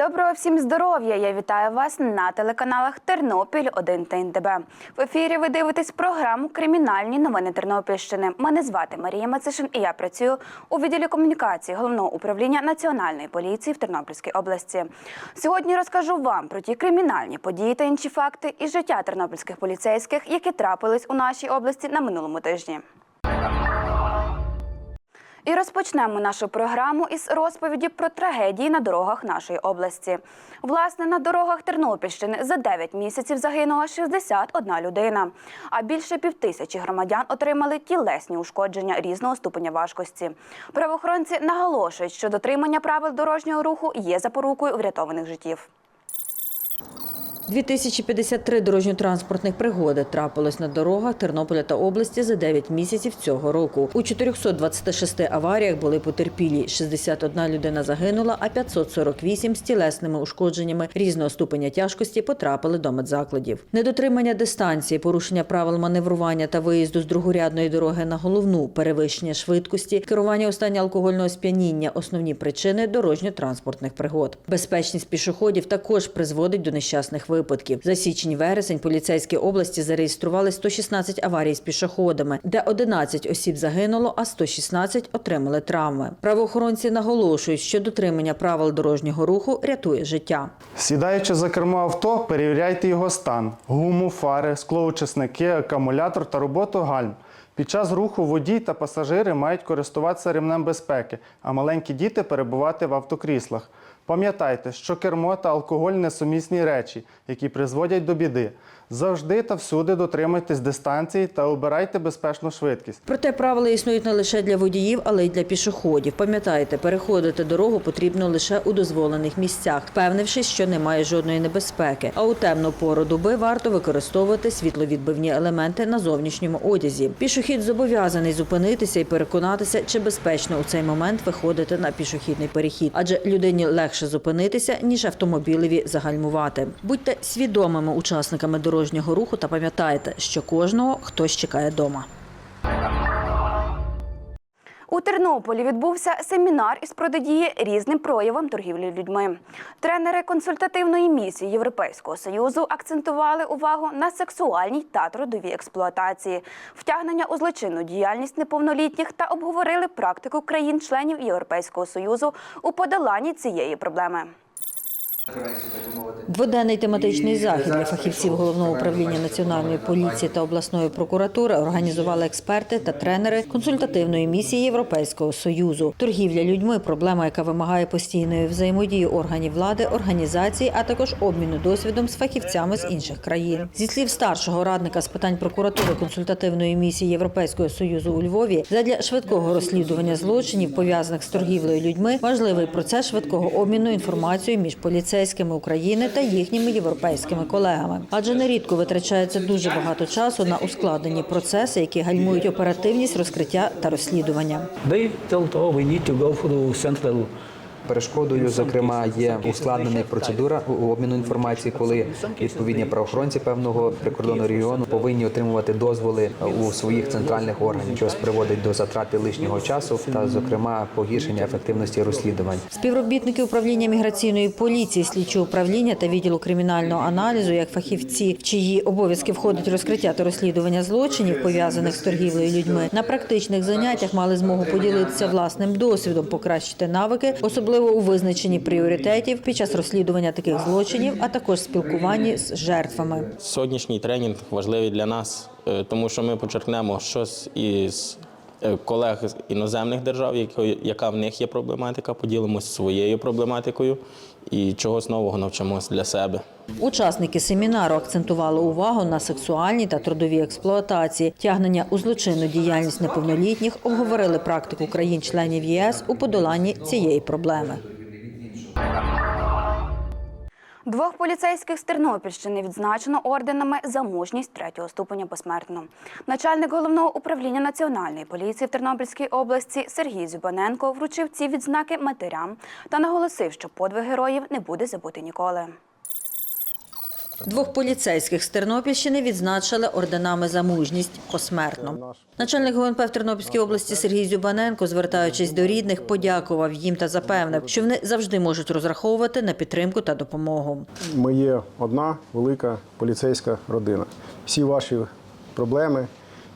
Доброго всім здоров'я! Я вітаю вас на телеканалах Тернопіль 1 та НТБ. В ефірі ви дивитесь програму Кримінальні новини Тернопільщини. Мене звати Марія Мацишин і я працюю у відділі комунікації головного управління Національної поліції в Тернопільській області. Сьогодні розкажу вам про ті кримінальні події та інші факти із життя тернопільських поліцейських, які трапились у нашій області на минулому тижні. І розпочнемо нашу програму із розповіді про трагедії на дорогах нашої області. Власне, на дорогах Тернопільщини за 9 місяців загинула 61 людина, а більше півтисячі громадян отримали тілесні ушкодження різного ступеня важкості. Правоохоронці наголошують, що дотримання правил дорожнього руху є запорукою врятованих життів. 2053 дорожньо-транспортних пригоди трапилось на дорогах Тернополя та області за 9 місяців цього року. У 426 аваріях були потерпілі. 61 людина загинула, а 548 з тілесними ушкодженнями різного ступеня тяжкості потрапили до медзакладів. Недотримання дистанції, порушення правил маневрування та виїзду з другорядної дороги на головну, перевищення швидкості, керування у стані алкогольного сп'яніння – основні причини дорожньо-транспортних пригод. Безпечність пішоходів також призводить до нещасних випадків. За січень-вересень поліцейські області зареєстрували 116 аварій з пішоходами, де 11 осіб загинуло, а 116 отримали травми. Правоохоронці наголошують, що дотримання правил дорожнього руху рятує життя. Сідаючи за кермо авто, перевіряйте його стан: гуму, фари, склоучасники, акумулятор та роботу гальм. Під час руху водій та пасажири мають користуватися ремнем безпеки, а маленькі діти перебувати в автокріслах. Пам'ятайте, що кермо та алкоголь несумісні речі, які призводять до біди. Завжди та всюди дотримуйтесь дистанції та обирайте безпечну швидкість. Проте правила існують не лише для водіїв, але й для пішоходів. Пам'ятайте, переходити дорогу потрібно лише у дозволених місцях, впевнившись, що немає жодної небезпеки. А у темну пору доби варто використовувати світловідбивні елементи на зовнішньому одязі. Пішохід зобов'язаний зупинитися і переконатися, чи безпечно у цей момент виходити на пішохідний перехід, адже людині легше зупинитися ніж автомобілеві загальмувати. Будьте свідомими учасниками дорожнього руху та пам'ятайте, що кожного хтось чекає дома. У Тернополі відбувся семінар із протидії різним проявам торгівлі людьми. Тренери консультативної місії Європейського союзу акцентували увагу на сексуальній та трудовій експлуатації, втягнення у злочинну діяльність неповнолітніх та обговорили практику країн-членів Європейського союзу у подоланні цієї проблеми. Дводенний тематичний захід для фахівців головного управління національної поліції та обласної прокуратури організували експерти та тренери консультативної місії Європейського союзу. Торгівля людьми проблема, яка вимагає постійної взаємодії органів влади, організацій, а також обміну досвідом з фахівцями з інших країн. Зі слів старшого радника з питань прокуратури консультативної місії Європейського союзу у Львові, задля швидкого розслідування злочинів пов'язаних з торгівлею людьми, важливий процес швидкого обміну інформацією між поліцейськими України та їхніми європейськими колегами. Адже нерідко витрачається дуже багато часу на ускладнені процеси, які гальмують оперативність розкриття та розслідування. They told, oh, we need to go through central Перешкодою, зокрема, є ускладнена процедура обміну інформації, коли відповідні правоохоронці певного прикордонного регіону повинні отримувати дозволи у своїх центральних органів, що приводить до затрати лишнього часу та, зокрема, погіршення ефективності розслідувань. Співробітники управління міграційної поліції, слідчого управління та відділу кримінального аналізу, як фахівці, в чиї обов'язки входить розкриття та розслідування злочинів, пов'язаних з торгівлею людьми, на практичних заняттях мали змогу поділитися власним досвідом, покращити навики, особливо у визначенні пріоритетів під час розслідування таких злочинів, а також спілкуванні з жертвами. Сьогоднішній тренінг важливий для нас, е, тому що ми почерпнемо щось із колег з іноземних держав, яка в них є проблематика, поділимося своєю проблематикою і чогось нового навчимося для себе. Учасники семінару акцентували увагу на сексуальній та трудовій експлуатації, тягнення у злочинну діяльність неповнолітніх, обговорили практику країн-членів ЄС у подоланні цієї проблеми. Двох поліцейських з Тернопільщини відзначено орденами за мужність третього ступеня посмертно. Начальник головного управління національної поліції в Тернопільській області Сергій Зюбаненко вручив ці відзнаки матерям та наголосив, що подвиг героїв не буде забути ніколи. Двох поліцейських з Тернопільщини відзначили орденами за мужність посмертно. Начальник ГУНП в Тернопільській області Сергій Зюбаненко, звертаючись до рідних, подякував їм та запевнив, що вони завжди можуть розраховувати на підтримку та допомогу. Ми є одна велика поліцейська родина. Всі ваші проблеми,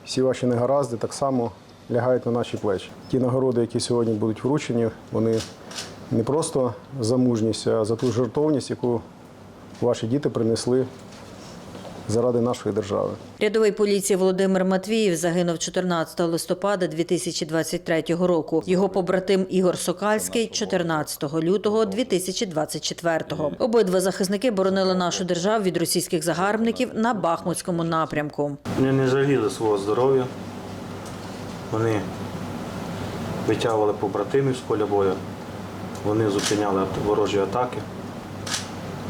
всі ваші негаразди так само лягають на наші плечі. Ті нагороди, які сьогодні будуть вручені, вони не просто за мужність, а за ту жертовність, яку ваші діти принесли заради нашої держави. Рядовий поліції Володимир Матвіїв загинув 14 листопада 2023 року. Його побратим Ігор Сокальський – 14 лютого 2024. Обидва захисники боронили нашу державу від російських загарбників на Бахмутському напрямку. Вони не жаліли свого здоров'я. Вони витягували побратимів з поля бою. Вони зупиняли ворожі атаки,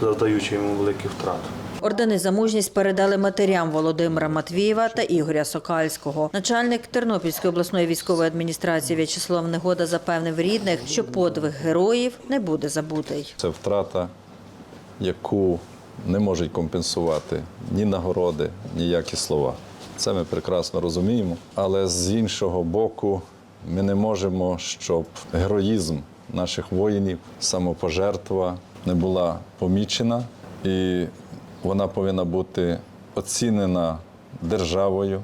завдаючи йому великих втрат. Ордени за мужність передали матерям Володимира Матвієва та Ігоря Сокальського. Начальник Тернопільської обласної військової адміністрації В'ячеслав Негода запевнив рідних, що подвиг героїв не буде забутий. Це втрата, яку не можуть компенсувати ні нагороди, ніякі слова. Це ми прекрасно розуміємо. Але з іншого боку, ми не можемо, щоб героїзм наших воїнів, самопожертва не була помічена, і вона повинна бути оцінена державою.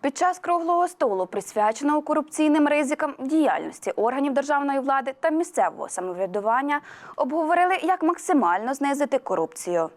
Під час круглого столу, присвяченого корупційним ризикам діяльності органів державної влади та місцевого самоврядування, обговорили, як максимально знизити корупцію.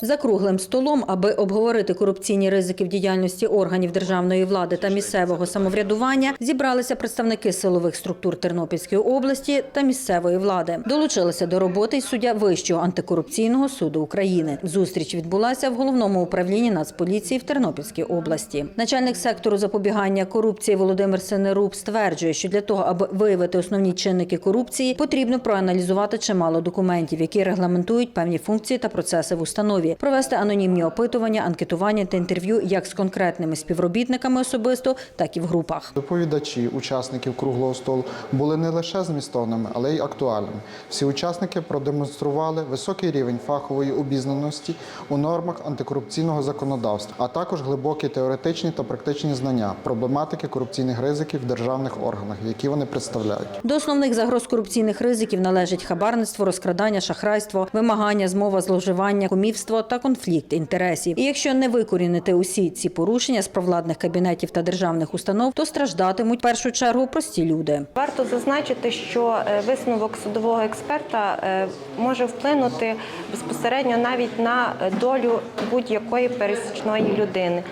За круглим столом, аби обговорити корупційні ризики в діяльності органів державної влади та місцевого самоврядування, зібралися представники силових структур Тернопільської області та місцевої влади. Долучилися до роботи й суддя Вищого антикорупційного суду України. Зустріч відбулася в головному управлінні Нацполіції в Тернопільській області. Начальник сектору запобігання корупції Володимир Сенеруб стверджує, що для того, аби виявити основні чинники корупції, потрібно проаналізувати чимало документів, які регламентують певні функції та процеси в установі, провести анонімні опитування, анкетування та інтерв'ю як з конкретними співробітниками особисто, так і в групах. Доповідачі учасників круглого столу були не лише змістовними, але й актуальними. Всі учасники продемонстрували високий рівень фахової обізнаності у нормах антикорупційного законодавства, а також глибокі теоретичні та практичні знання проблематики корупційних ризиків в державних органах, які вони представляють. До основних загроз корупційних ризиків належать хабарництво, розкрадання, шахрайство, вимагання, змова, зловживання, кумівство та конфлікт інтересів. І якщо не викорінити усі ці порушення з провладних кабінетів та державних установ, то страждатимуть в першу чергу прості люди. Варто зазначити, що е, висновок судового експерта е, може вплинути безпосередньо навіть на долю будь-якої пересічної людини.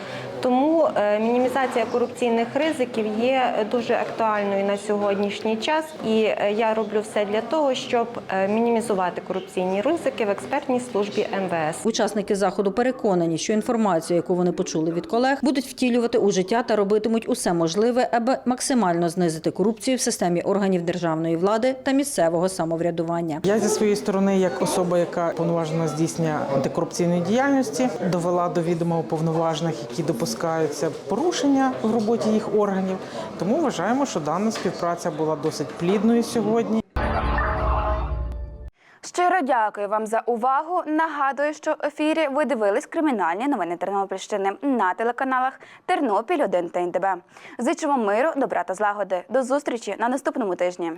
Тому е, мінімізація корупційних ризиків є дуже актуальною на сьогоднішній час, і е, я роблю все для того, щоб е, мінімізувати корупційні ризики в експертній службі МВС. Учасники заходу переконані, що інформацію, яку вони почули від колег, будуть втілювати у життя та робитимуть усе можливе, аби максимально знизити корупцію в системі органів державної влади та місцевого самоврядування. Я зі своєї сторони, як особа, яка повноважена здійснення антикорупційної діяльності, довела до відома уповноважених, які допускаються порушення в роботі їх органів. Тому вважаємо, що дана співпраця була досить плідною сьогодні. Щиро дякую вам за увагу. Нагадую, що в ефірі ви дивились кримінальні новини Тернопільщини на телеканалах Тернопіль 1 та НТБ. Зичимо миру, добра та злагоди. До зустрічі на наступному тижні.